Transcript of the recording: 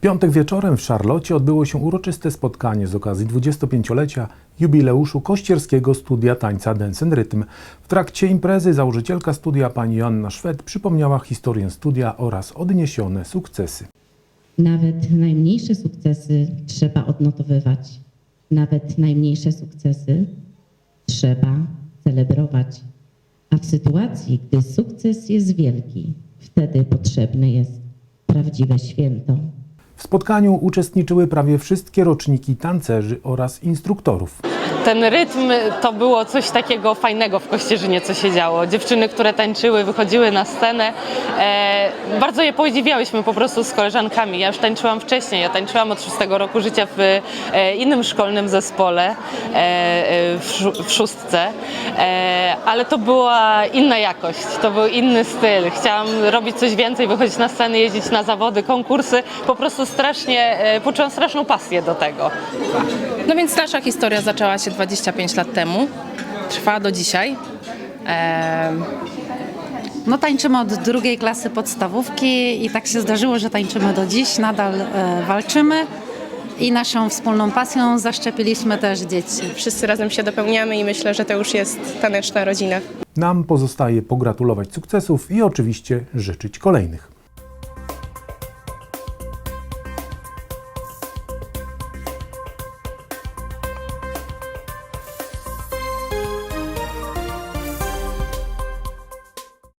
piątek wieczorem w Szarlocie odbyło się uroczyste spotkanie z okazji 25-lecia jubileuszu Kościerskiego Studia Tańca Dance Rhythm. W trakcie imprezy założycielka studia pani Joanna Szwed przypomniała historię studia oraz odniesione sukcesy. Nawet najmniejsze sukcesy trzeba odnotowywać. Nawet najmniejsze sukcesy trzeba celebrować. A w sytuacji, gdy sukces jest wielki, wtedy potrzebne jest prawdziwe święto. W spotkaniu uczestniczyły prawie wszystkie roczniki tancerzy oraz instruktorów. Ten rytm to było coś takiego fajnego w Kościerzynie, co się działo. Dziewczyny, które tańczyły, wychodziły na scenę. E, bardzo je podziwiałyśmy po prostu z koleżankami. Ja już tańczyłam wcześniej, ja tańczyłam od szóstego roku życia w e, innym szkolnym zespole, e, e, w, w szóstce, e, ale to była inna jakość, to był inny styl. Chciałam robić coś więcej, wychodzić na sceny, jeździć na zawody, konkursy. Po prostu strasznie, e, poczułam straszną pasję do tego. No więc nasza historia zaczęła się 25 lat temu, trwa do dzisiaj. No tańczymy od drugiej klasy podstawówki i tak się zdarzyło, że tańczymy do dziś, nadal e, walczymy i naszą wspólną pasją zaszczepiliśmy też dzieci. Wszyscy razem się dopełniamy i myślę, że to już jest taneczna rodzina. Nam pozostaje pogratulować sukcesów i oczywiście życzyć kolejnych.